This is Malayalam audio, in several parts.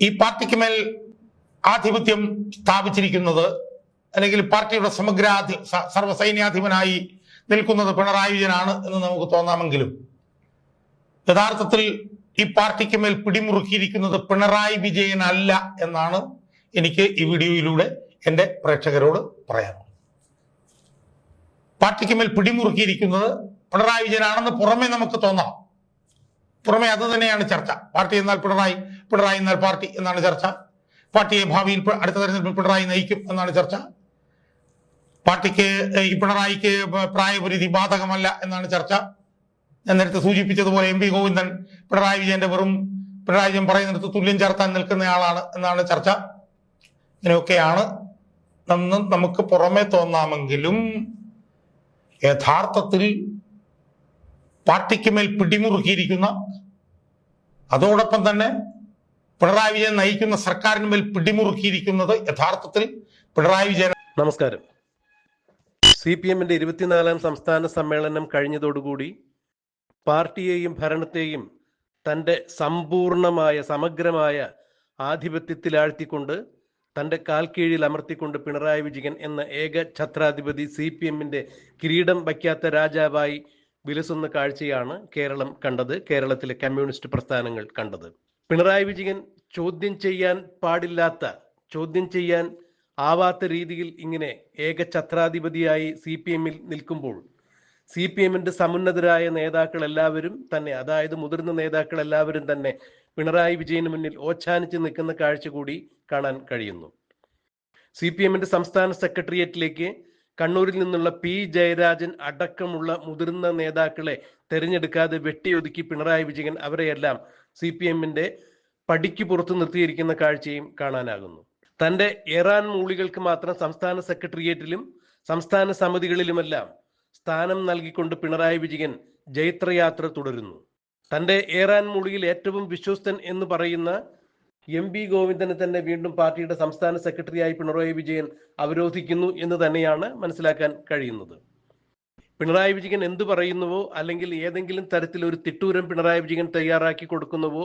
ഈ പാർട്ടിക്ക് മേൽ ആധിപത്യം സ്ഥാപിച്ചിരിക്കുന്നത് അല്ലെങ്കിൽ പാർട്ടിയുടെ സമഗ്ര സർവസൈന്യാധിപനായി നിൽക്കുന്നത് പിണറായി വിജയനാണ് എന്ന് നമുക്ക് തോന്നാമെങ്കിലും യഥാർത്ഥത്തിൽ ഈ പാർട്ടിക്ക് മേൽ പിടിമുറുക്കിയിരിക്കുന്നത് പിണറായി വിജയൻ അല്ല എന്നാണ് എനിക്ക് ഈ വീഡിയോയിലൂടെ എന്റെ പ്രേക്ഷകരോട് പറയാനുള്ളത്. പാർട്ടിക്ക് മേൽ പിടിമുറുക്കിയിരിക്കുന്നത് പിണറായി വിജയനാണെന്ന് പുറമെ നമുക്ക് തോന്നാം. പുറമെ അത് തന്നെയാണ് ചർച്ച. പാർട്ടി എന്നാൽ പിണറായി പിണറായി എന്നാൽ പാർട്ടി എന്നാണ് ചർച്ച. പാർട്ടിയെ ഭാവിയിൽ അടുത്ത തെരഞ്ഞെടുപ്പിൽ പിണറായി നയിക്കും എന്നാണ് ചർച്ച. പാർട്ടിക്ക് ഈ പിണറായിക്ക് പ്രായപരിധി ബാധകമല്ല എന്നാണ് ചർച്ച. ഞാൻ നേരത്തെ സൂചിപ്പിച്ചതുപോലെ എം പി ഗോവിന്ദൻ പിണറായി വിജയന്റെ വെറും പിണറായി വിജയൻ പറയുന്നിടത്ത് തുല്യം ചേർത്താൻ നിൽക്കുന്നയാളാണ് എന്നാണ് ചർച്ച. ഇങ്ങനെയൊക്കെയാണ്. നന്ന് നമുക്ക് പുറമെ തോന്നാമെങ്കിലും യഥാർത്ഥത്തിൽ പാർട്ടിക്ക് മേൽ പിടിമുറുക്കിയിരിക്കുന്ന അതോടൊപ്പം തന്നെ പിണറായി വിജയൻ നയിക്കുന്ന സർക്കാരിന് മേൽ പിടിമുറുക്കിയിരിക്കുന്നത് യഥാർത്ഥത്തിൽ പിണറായി വിജയൻ നമസ്കാരം. സി പി എമ്മിന്റെ ഇരുപത്തിനാലാം സംസ്ഥാന സമ്മേളനം കഴിഞ്ഞതോടുകൂടി പാർട്ടിയെയും ഭരണത്തെയും തന്റെ സമ്പൂർണമായ സമഗ്രമായ ആധിപത്യത്തിലാഴ്ത്തിക്കൊണ്ട് തന്റെ കാൽക്കീഴിൽ കീഴിൽ അമർത്തിക്കൊണ്ട് പിണറായി വിജയൻ എന്ന ഏക ഛത്രാധിപതി സി പി എമ്മിന്റെ കിരീടം വയ്ക്കാത്ത രാജാവായി വിലസുന്ന കാഴ്ചയാണ് കേരളം കണ്ടത് കേരളത്തിലെ കമ്മ്യൂണിസ്റ്റ് പ്രസ്ഥാനങ്ങൾ കണ്ടത്. പിണറായി വിജയൻ ചോദ്യം ചെയ്യാൻ പാടില്ലാത്ത ചോദ്യം ചെയ്യാൻ ആവാത്ത രീതിയിൽ ഇങ്ങനെ ഏക ഛത്രാധിപതിയായി സി പി എമ്മിൽ നിൽക്കുമ്പോൾ സി പി എമ്മിന്റെ സമുന്നതരായ നേതാക്കൾ എല്ലാവരും തന്നെ അതായത് മുതിർന്ന നേതാക്കൾ എല്ലാവരും തന്നെ പിണറായി വിജയന് മുന്നിൽ ഓച്ചാനിച്ച് നിൽക്കുന്ന കാഴ്ച കൂടി കാണാൻ കഴിയുന്നു. സി പി എമ്മിന്റെ സംസ്ഥാന സെക്രട്ടേറിയറ്റിലേക്ക് കണ്ണൂരിൽ നിന്നുള്ള പി ജയരാജൻ അടക്കമുള്ള മുതിർന്ന നേതാക്കളെ തെരഞ്ഞെടുക്കാതെ വെട്ടിയൊതുക്കി പിണറായി വിജയൻ അവരെയെല്ലാം സി പി എമ്മിന്റെ പടിക്ക് പുറത്ത് നിർത്തിയിരിക്കുന്ന കാഴ്ചയും കാണാനാകുന്നു. തന്റെ ഏറാൻ മൂളികൾക്ക് മാത്രം സംസ്ഥാന സെക്രട്ടേറിയറ്റിലും സംസ്ഥാന സമിതികളിലുമെല്ലാം സ്ഥാനം നൽകിക്കൊണ്ട് പിണറായി വിജയൻ ജൈത്രയാത്ര തുടരുന്നു. തന്റെ ഏറാൻ മൂളിയിൽ ഏറ്റവും വിശ്വസ്തൻ എന്ന് പറയുന്ന എം പി ഗോവിന്ദനെ തന്നെ വീണ്ടും പാർട്ടിയുടെ സംസ്ഥാന സെക്രട്ടറിയായി പിണറായി വിജയൻ അവരോധിക്കുന്നു എന്ന് തന്നെയാണ് മനസ്സിലാക്കാൻ കഴിയുന്നത്. പിണറായി വിജയൻ എന്തു പറയുന്നുവോ അല്ലെങ്കിൽ ഏതെങ്കിലും തരത്തിൽ ഒരു തിട്ടൂരം പിണറായി വിജയൻ തയ്യാറാക്കി കൊടുക്കുന്നുവോ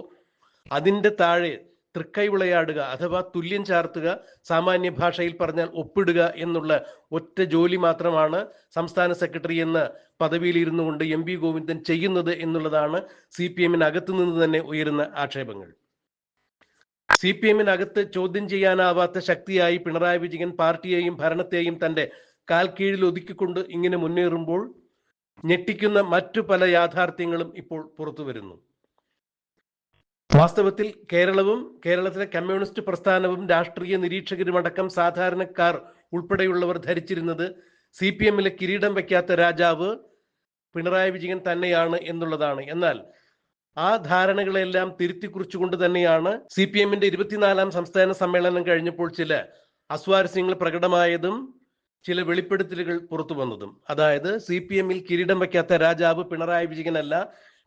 അതിന്റെ താഴെ തൃക്കൈ വിളയാടുക അഥവാ തുല്യം ചാർത്തുക സാമാന്യ ഭാഷയിൽ പറഞ്ഞാൽ ഒപ്പിടുക എന്നുള്ള ഒറ്റ ജോലി മാത്രമാണ് സംസ്ഥാന സെക്രട്ടറി എന്ന പദവിയിൽ ഇരുന്നു കൊണ്ട് എം പി ഗോവിന്ദൻ ചെയ്യുന്നത് എന്നുള്ളതാണ് സി പി എമ്മിനകത്തു നിന്ന് തന്നെ ഉയരുന്ന ആക്ഷേപങ്ങൾ. സി പി എമ്മിനകത്ത് ചോദ്യം ചെയ്യാനാവാത്ത ശക്തിയായി പിണറായി വിജയൻ പാർട്ടിയെയും ഭരണത്തെയും തന്റെ കാൽ കീഴിൽ ഒതുക്കിക്കൊണ്ട് ഇങ്ങനെ മുന്നേറുമ്പോൾ ഞെട്ടിക്കുന്ന മറ്റു പല യാഥാർത്ഥ്യങ്ങളും ഇപ്പോൾ പുറത്തു വരുന്നു വാസ്തവത്തിൽ കേരളവും കേരളത്തിലെ കമ്മ്യൂണിസ്റ്റ് പ്രസ്ഥാനവും രാഷ്ട്രീയ നിരീക്ഷകരുമടക്കം സാധാരണക്കാർ ഉൾപ്പെടെയുള്ളവർ ധരിച്ചിരുന്നത് സി പി എമ്മിലെ കിരീടം വയ്ക്കാത്ത രാജാവ് പിണറായി വിജയൻ തന്നെയാണ് എന്നുള്ളതാണ്. എന്നാൽ ആ ധാരണകളെല്ലാം തിരുത്തി കുറിച്ചുകൊണ്ട് തന്നെയാണ് സി പി എമ്മിന്റെ ഇരുപത്തിനാലാം സംസ്ഥാന സമ്മേളനം കഴിഞ്ഞപ്പോൾ ചില അസ്വാരസ്യങ്ങൾ പ്രകടമായതും ചില വെളിപ്പെടുത്തലുകൾ പുറത്തു വന്നതും അതായത് സി പി എമ്മിൽ കിരീടം വയ്ക്കാത്ത രാജാവ് പിണറായി വിജയനല്ല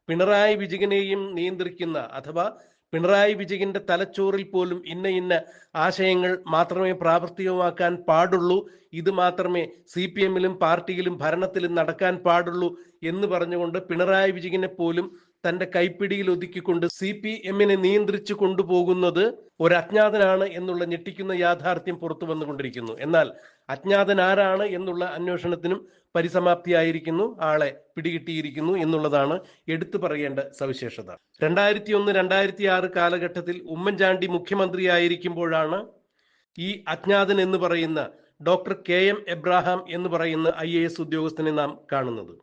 പിണറായി വിജയനെയും നിയന്ത്രിക്കുന്ന അഥവാ പിണറായി വിജയന്റെ തലച്ചോറിൽ പോലും ഇന്ന ഇന്ന ആശയങ്ങൾ മാത്രമേ പ്രാവർത്തികമാക്കാൻ പാടുള്ളൂ ഇത് മാത്രമേ സി പി എമ്മിലും പാർട്ടിയിലും ഭരണത്തിലും നടക്കാൻ പാടുള്ളൂ എന്ന് പറഞ്ഞുകൊണ്ട് പിണറായി വിജയനെ പോലും തന്റെ കൈപ്പിടിയിൽ ഒതുക്കിക്കൊണ്ട് സി പി എമ്മിനെ നിയന്ത്രിച്ചു കൊണ്ടുപോകുന്നത് ഒരു അജ്ഞാതനാണ് എന്നുള്ള ഞെട്ടിക്കുന്ന യാഥാർത്ഥ്യം പുറത്തു വന്നുകൊണ്ടിരിക്കുന്നു. എന്നാൽ അജ്ഞാതൻ ആരാണ് എന്നുള്ള അന്വേഷണത്തിനും പരിസമാപ്തിയായിരിക്കുന്നു. ആളെ പിടികിട്ടിയിരിക്കുന്നു എന്നുള്ളതാണ് എടുത്തു പറയേണ്ട സവിശേഷത. രണ്ടായിരത്തി ഒന്ന് രണ്ടായിരത്തി ആറ് കാലഘട്ടത്തിൽ ഉമ്മൻചാണ്ടി മുഖ്യമന്ത്രിയായിരിക്കുമ്പോഴാണ് ഈ അജ്ഞാതൻ എന്ന് പറയുന്ന ഡോക്ടർ കെ എം എബ്രാഹാം എന്ന് പറയുന്ന ഐ ഉദ്യോഗസ്ഥനെ നാം കാണുന്നത്.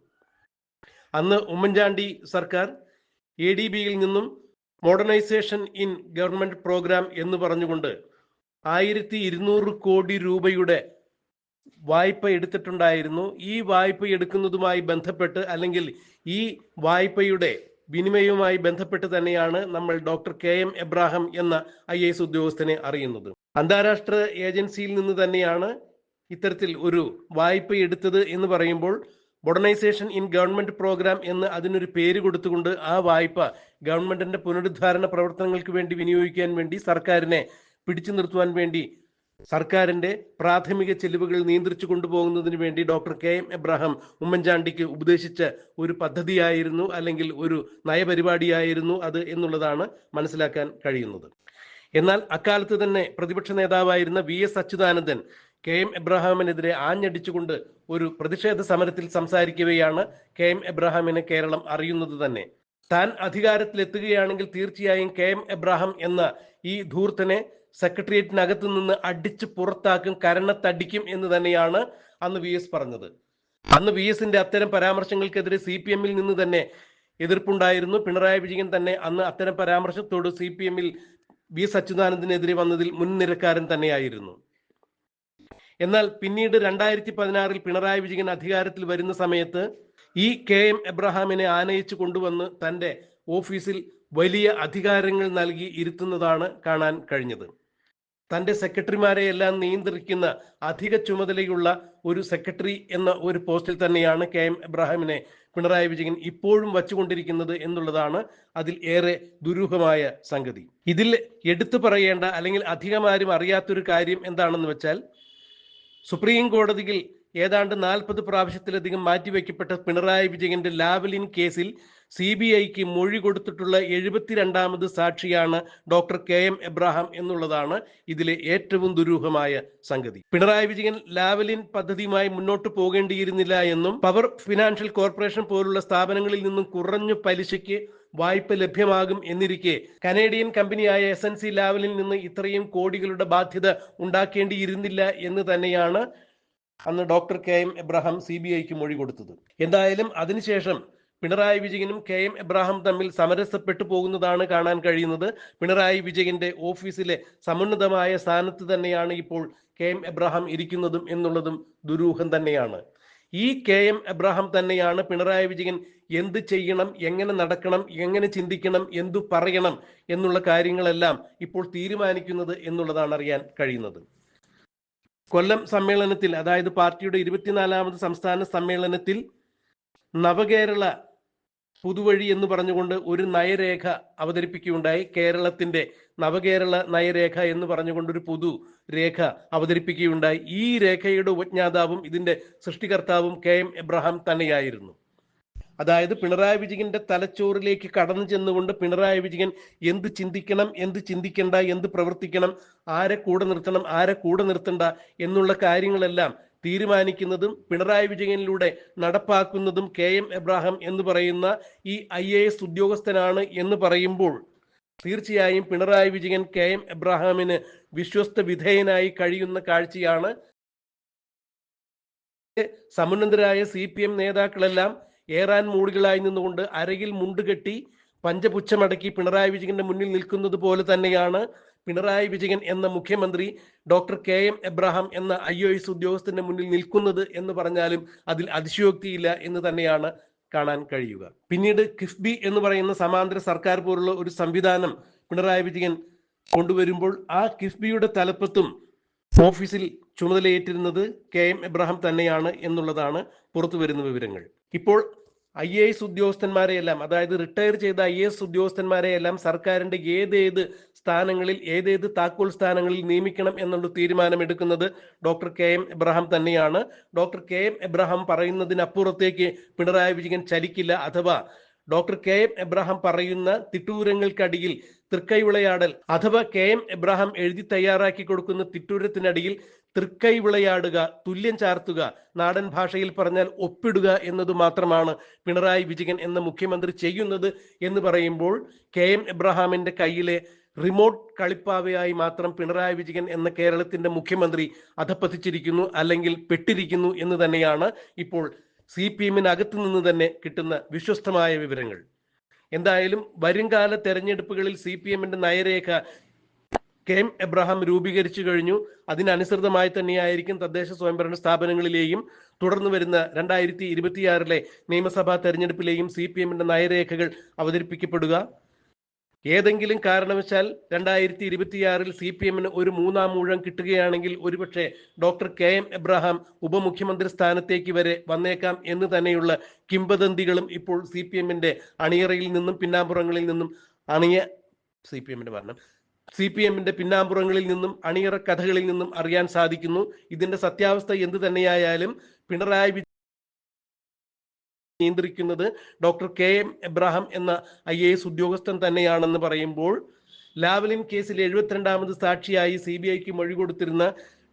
അന്ന് ഉമ്മൻചാണ്ടി സർക്കാർ എ ഡി ബിയിൽ നിന്നും മോഡേണൈസേഷൻ ഇൻ ഗവൺമെന്റ് പ്രോഗ്രാം എന്ന് പറഞ്ഞുകൊണ്ട് ആയിരത്തി ഇരുന്നൂറ് കോടി രൂപയുടെ വായ്പ എടുത്തിട്ടുണ്ടായിരുന്നു. ഈ വായ്പ എടുക്കുന്നതുമായി ബന്ധപ്പെട്ട് അല്ലെങ്കിൽ ഈ വായ്പയുടെ വിനിമയവുമായി ബന്ധപ്പെട്ട് തന്നെയാണ് നമ്മൾ ഡോക്ടർ കെ എം എബ്രാഹം എന്ന ഐ എസ് ഉദ്യോഗസ്ഥനെ അറിയുന്നത്. അന്താരാഷ്ട്ര ഏജൻസിയിൽ നിന്ന് തന്നെയാണ് ഇത്തരത്തിൽ ഒരു വായ്പ എടുത്തത് എന്ന് പറയുമ്പോൾ മോഡേണൈസേഷൻ ഇൻ ഗവൺമെന്റ് പ്രോഗ്രാം എന്ന് അതിനൊരു പേര് കൊടുത്തുകൊണ്ട് ആ വായ്പ ഗവൺമെന്റിന്റെ പുനരുദ്ധാരണ പ്രവർത്തനങ്ങൾക്ക് വേണ്ടി വിനിയോഗിക്കാൻ വേണ്ടി സർക്കാരിനെ പിടിച്ചു നിർത്തുവാൻ വേണ്ടി സർക്കാരിന്റെ പ്രാഥമിക ചെലവുകൾ നിയന്ത്രിച്ചു കൊണ്ടുപോകുന്നതിന് വേണ്ടി ഡോക്ടർ കെ എം എബ്രാഹാം ഉമ്മൻചാണ്ടിക്ക് ഉപദേശിച്ച ഒരു പദ്ധതിയായിരുന്നു അല്ലെങ്കിൽ ഒരു നയപരിപാടിയായിരുന്നു അത് എന്നുള്ളതാണ് മനസ്സിലാക്കാൻ കഴിയുന്നത്. എന്നാൽ അക്കാലത്ത് തന്നെ പ്രതിപക്ഷ നേതാവായിരുന്ന V S Achuthanandan K M എബ്രഹാമിനെതിരെ ആഞ്ഞടിച്ചുകൊണ്ട് ഒരു പ്രതിഷേധ സമരത്തിൽ സംസാരിക്കുകയാണ് കെ എം എബ്രഹാമിനെ കേരളം അറിയുന്നത് തന്നെ. താൻ അധികാരത്തിലെത്തുകയാണെങ്കിൽ തീർച്ചയായും കെ എം എബ്രഹാം എന്ന ഈ ധൂർത്തനെ സെക്രട്ടേറിയറ്റിനകത്ത് നിന്ന് അടിച്ച് പുറത്താക്കും കരണത്തടിക്കും എന്ന് തന്നെയാണ് അന്ന് വി എസ് പറഞ്ഞത്. അന്ന് വി എസിന്റെ അത്തരം പരാമർശങ്ങൾക്കെതിരെ സി പി എമ്മിൽ നിന്ന് തന്നെ എതിർപ്പുണ്ടായിരുന്നു. പിണറായി വിജയൻ തന്നെ അന്ന് അത്തരം പരാമർശത്തോട് സി പി എമ്മിൽ വി സച്ചിദാനന്ദനെതിരെ വന്നതിൽ മുൻനിരക്കാരൻ തന്നെയായിരുന്നു. എന്നാൽ പിന്നീട് രണ്ടായിരത്തി പതിനാറിൽ പിണറായി വിജയൻ അധികാരത്തിൽ വരുന്ന സമയത്ത് ഈ കെ എം എബ്രഹാമിനെ ആനയിച്ചു കൊണ്ടുവന്ന് തന്റെ ഓഫീസിൽ വലിയ അധികാരങ്ങൾ നൽകി ഇരുത്തുന്നതാണ് കാണാൻ കഴിഞ്ഞത്. തന്റെ സെക്രട്ടറിമാരെ എല്ലാം നിയന്ത്രിക്കുന്ന അധിക ചുമതലയുള്ള ഒരു സെക്രട്ടറി എന്ന ഒരു പോസ്റ്റിൽ തന്നെയാണ് കെ എം എബ്രഹാമിനെ പിണറായി വിജയൻ ഇപ്പോഴും വച്ചുകൊണ്ടിരിക്കുന്നത് എന്നുള്ളതാണ് അതിൽ ഏറെ ദുരൂഹമായ സംഗതി. ഇതിൽ എടുത്തു പറയേണ്ട അല്ലെങ്കിൽ അധികമാരും അറിയാത്തൊരു കാര്യം എന്താണെന്ന് വെച്ചാൽ സുപ്രീം കോടതിയിൽ ഏതാണ്ട് നാൽപ്പത് പ്രാവശ്യത്തിലധികം മാറ്റിവെക്കപ്പെട്ട പിണറായി വിജയന്റെ ലാവലിൻ കേസിൽ സി ബി ഐക്ക് മൊഴി കൊടുത്തിട്ടുള്ള എഴുപത്തിരണ്ടാമത് സാക്ഷിയാണ് ഡോക്ടർ കെ എം എബ്രാഹാം എന്നുള്ളതാണ് ഇതിലെ ഏറ്റവും ദുരൂഹമായ സംഗതി. പിണറായി വിജയൻ ലാവലിൻ പദ്ധതിയുമായി മുന്നോട്ട് പോകേണ്ടിയിരുന്നില്ല എന്നും പവർ ഫിനാൻഷ്യൽ കോർപ്പറേഷൻ പോലുള്ള സ്ഥാപനങ്ങളിൽ നിന്നും കുറഞ്ഞ പലിശയ്ക്ക് വായ്പ ലഭ്യമാകും എന്നിരിക്കെ കനേഡിയൻ കമ്പനിയായ എസ് എൻ സി ലാവലിൽ നിന്ന് ഇത്രയും കോടികളുടെ ബാധ്യത ഉണ്ടാക്കേണ്ടിയിരുന്നില്ല എന്ന് തന്നെയാണ് അന്ന് doctor K M Abraham C B ഐക്ക് മൊഴി കൊടുത്തത്. എന്തായാലും അതിനുശേഷം പിണറായി വിജയനും കെ എം എബ്രഹാം തമ്മിൽ സമരസപ്പെട്ടു പോകുന്നതാണ് കാണാൻ കഴിയുന്നത്. പിണറായി വിജയന്റെ ഓഫീസിലെ സമുന്നതമായ സ്ഥാനത്ത് തന്നെയാണ് ഇപ്പോൾ കെ എം എബ്രഹാം ഇരിക്കുന്നതും എന്നുള്ളതും ദുരൂഹം തന്നെയാണ്. ഈ കെ എം എബ്രഹാം തന്നെയാണ് പിണറായി വിജയൻ എന്ത് ചെയ്യണം എങ്ങനെ നടക്കണം എങ്ങനെ ചിന്തിക്കണം എന്തു പറയണം എന്നുള്ള കാര്യങ്ങളെല്ലാം ഇപ്പോൾ തീരുമാനിക്കുന്നത് എന്നുള്ളതാണ് അറിയാൻ കഴിയുന്നത്. കൊല്ലം സമ്മേളനത്തിൽ അതായത് പാർട്ടിയുടെ ഇരുപത്തിനാലാമത് സംസ്ഥാന സമ്മേളനത്തിൽ നവകേരള പുതുവഴി എന്ന് പറഞ്ഞുകൊണ്ട് ഒരു നയരേഖ അവതരിപ്പിക്കുകയുണ്ടായി. കേരളത്തിന്റെ നവകേരള നയരേഖ എന്ന് പറഞ്ഞുകൊണ്ട് ഒരു പുതു രേഖ അവതരിപ്പിക്കുകയുണ്ടായി. ഈ രേഖയുടെ ഉപജ്ഞാതാവും ഇതിന്റെ സൃഷ്ടികർത്താവും കെ എം എബ്രഹാം തന്നെയായിരുന്നു. അതായത് പിണറായി വിജയന്റെ തലച്ചോറിലേക്ക് കടന്നു ചെന്നുകൊണ്ട് പിണറായി വിജയൻ എന്ത് ചിന്തിക്കണം എന്ത് ചിന്തിക്കേണ്ട എന്ത് പ്രവർത്തിക്കണം ആരെ കൂടെ നിർത്തണം ആരെ കൂടെ നിർത്തണ്ട എന്നുള്ള കാര്യങ്ങളെല്ലാം തീരുമാനിക്കുന്നതും പിണറായി വിജയനിലൂടെ നടപ്പാക്കുന്നതും കെ എം എബ്രാഹാം എന്ന് പറയുന്ന ഈ ഐ എ എസ് ഉദ്യോഗസ്ഥനാണ് എന്ന് പറയുമ്പോൾ തീർച്ചയായും പിണറായി വിജയൻ കെ എം എബ്രാഹാമിന് വിശ്വസ്ത വിധേയനായി കഴിയുന്ന കാഴ്ചയാണ്. സമുന്നതരായ സി പി എം നേതാക്കളെല്ലാം ഏറാൻ മൂടികളായി നിന്നുകൊണ്ട് അരയിൽ മുണ്ടുകെട്ടി പഞ്ചപുച്ഛമടക്കി പിണറായി വിജയന്റെ മുന്നിൽ നിൽക്കുന്നത് പോലെ തന്നെയാണ് പിണറായി വിജയൻ എന്ന മുഖ്യമന്ത്രി ഡോക്ടർ കെ എം എബ്രഹാം എന്ന ഐ ഒ എസ് ഉദ്യോഗസ്ഥന്റെ മുന്നിൽ നിൽക്കുന്നത് എന്ന് പറഞ്ഞാലും അതിൽ അതിശയോക്തിയില്ല എന്ന് തന്നെയാണ് കാണാൻ കഴിയുക. പിന്നീട് കിഫ്ബി എന്ന് പറയുന്ന സമാന്തര സർക്കാർ പോലുള്ള ഒരു സംവിധാനം പിണറായി വിജയൻ കൊണ്ടുവരുമ്പോൾ ആ കിഫ്ബിയുടെ തലപ്പത്തും ഓഫീസിൽ ചുമതലയേറ്റിരുന്നത് കെ എം എബ്രഹാം തന്നെയാണ് എന്നുള്ളതാണ് പുറത്തു വരുന്ന വിവരങ്ങൾ. ഇപ്പോൾ ഐ എ എസ് ഉദ്യോഗസ്ഥന്മാരെയെല്ലാം അതായത് റിട്ടയർ ചെയ്ത ഐ എ എസ് ഉദ്യോഗസ്ഥന്മാരെയെല്ലാം സർക്കാരിന്റെ ഏതേത് സ്ഥാനങ്ങളിൽ ഏതേത് താക്കോൽ സ്ഥാനങ്ങളിൽ നിയമിക്കണം എന്നുള്ള തീരുമാനമെടുക്കുന്നത് ഡോക്ടർ കെ എം എബ്രഹാം തന്നെയാണ്. ഡോക്ടർ കെ എം എബ്രഹാം പറയുന്നതിനപ്പുറത്തേക്ക് പിണറായി വിജയൻ ചലിക്കില്ല. അഥവാ ഡോക്ടർ കെ എം എബ്രഹാം പറയുന്ന തിട്ടൂരങ്ങൾക്കടിയിൽ തൃക്കൈവിളയാടൽ അഥവാ കെ എം എബ്രഹാം എഴുതി തയ്യാറാക്കി കൊടുക്കുന്ന തിട്ടൂരത്തിനടിയിൽ തൃക്കൈ വിളയാടുക തുല്യം ചാർത്തുക നാടൻ ഭാഷയിൽ പറഞ്ഞാൽ ഒപ്പിടുക എന്നത് മാത്രമാണ് പിണറായി വിജയൻ എന്ന മുഖ്യമന്ത്രി ചെയ്യുന്നത് എന്ന് പറയുമ്പോൾ കെ എം എബ്രഹാമിന്റെ കയ്യിലെ റിമോട്ട് കളിപ്പാവയായി മാത്രം പിണറായി വിജയൻ എന്ന കേരളത്തിന്റെ മുഖ്യമന്ത്രി അധപ്പതിച്ചിരിക്കുന്നു അല്ലെങ്കിൽ പെട്ടിരിക്കുന്നു എന്ന് തന്നെയാണ് ഇപ്പോൾ സി പി എമ്മിനകത്തു നിന്ന് തന്നെ കിട്ടുന്ന വിശ്വസ്തമായ വിവരങ്ങൾ. എന്തായാലും വരുംകാല തെരഞ്ഞെടുപ്പുകളിൽ സി പി എമ്മിന്റെ നയരേഖ കെ എം എബ്രഹാം രൂപീകരിച്ചു കഴിഞ്ഞു. അതിനനുസൃതമായി തന്നെയായിരിക്കും തദ്ദേശ സ്വയംഭരണ സ്ഥാപനങ്ങളിലെയും തുടർന്ന് വരുന്ന രണ്ടായിരത്തി ഇരുപത്തിയാറിലെ നിയമസഭാ തെരഞ്ഞെടുപ്പിലെയും സി പി എമ്മിന്റെ നയരേഖകൾ അവതരിപ്പിക്കപ്പെടുക. ഏതെങ്കിലും കാരണവശാൽ രണ്ടായിരത്തി ഇരുപത്തിയാറിൽ സി പി എമ്മിന് ഒരു മൂന്നാം ഊഴം കിട്ടുകയാണെങ്കിൽ ഒരുപക്ഷെ ഡോക്ടർ കെ എം എബ്രഹാം ഉപമുഖ്യമന്ത്രി സ്ഥാനത്തേക്ക് വരെ വന്നേക്കാം എന്ന് തന്നെയുള്ള കിംബദന്തികളും ഇപ്പോൾ സി പി എമ്മിന്റെ അണിയറയിൽ നിന്നും പിന്നാമ്പുറങ്ങളിൽ നിന്നും അണിയ സി പി എമ്മിന്റെ ഭരണം. സി പി എമ്മിന്റെ പിന്നാമ്പുറങ്ങളിൽ നിന്നും അണിയറ കഥകളിൽ നിന്നും അറിയാൻ സാധിക്കുന്നു. ഇതിന്റെ സത്യാവസ്ഥ എന്ത് തന്നെയായാലും പിണറായി നിയന്ത്രിക്കുന്നത് ഡോക്ടർ കെ എം എബ്രാഹാം എന്ന ഐ എ എസ് ഉദ്യോഗസ്ഥൻ തന്നെയാണെന്ന് പറയുമ്പോൾ ലാവലിൻ കേസിൽ എഴുപത്തിരണ്ടാമത് സാക്ഷിയായി സി ബി ഐക്ക് മൊഴി കൊടുത്തിരുന്ന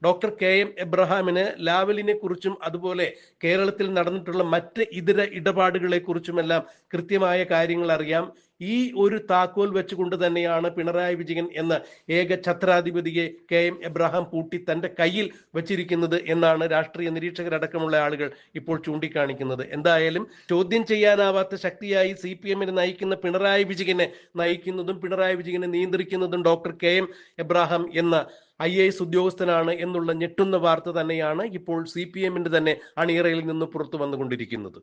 ഡോക്ടർ കെ എം എബ്രഹാമിന് ലാവലിനെ കുറിച്ചും അതുപോലെ കേരളത്തിൽ നടന്നിട്ടുള്ള മറ്റ് ഇതര ഇടപാടുകളെ കുറിച്ചുമെല്ലാം കൃത്യമായ കാര്യങ്ങൾ അറിയാം. ഈ ഒരു താക്കോൽ വെച്ചുകൊണ്ട് തന്നെയാണ് പിണറായി വിജയൻ എന്ന ഏക ഛത്രാധിപതിയെ കെ എം എബ്രഹാം പൂട്ടി തന്റെ കയ്യിൽ വെച്ചിരിക്കുന്നത് എന്നാണ് രാഷ്ട്രീയ നിരീക്ഷകരടക്കമുള്ള ആളുകൾ ഇപ്പോൾ ചൂണ്ടിക്കാണിക്കുന്നത്. എന്തായാലും ചോദ്യം ചെയ്യാനാവാത്ത ശക്തിയായി സി പി എമ്മിനെ നയിക്കുന്ന പിണറായി വിജയനെ നയിക്കുന്നതും പിണറായി വിജയനെ നിയന്ത്രിക്കുന്നതും ഡോക്ടർ കെ എം എബ്രഹാം എന്ന ഐ എ എസ് ഉദ്യോഗസ്ഥനാണ് എന്നുള്ള ഞെട്ടുന്ന വാർത്ത തന്നെയാണ് ഇപ്പോൾ സി പി എമ്മിന്റെ തന്നെ അണിയറയിൽ നിന്ന് പുറത്തു വന്നുകൊണ്ടിരിക്കുന്നത്.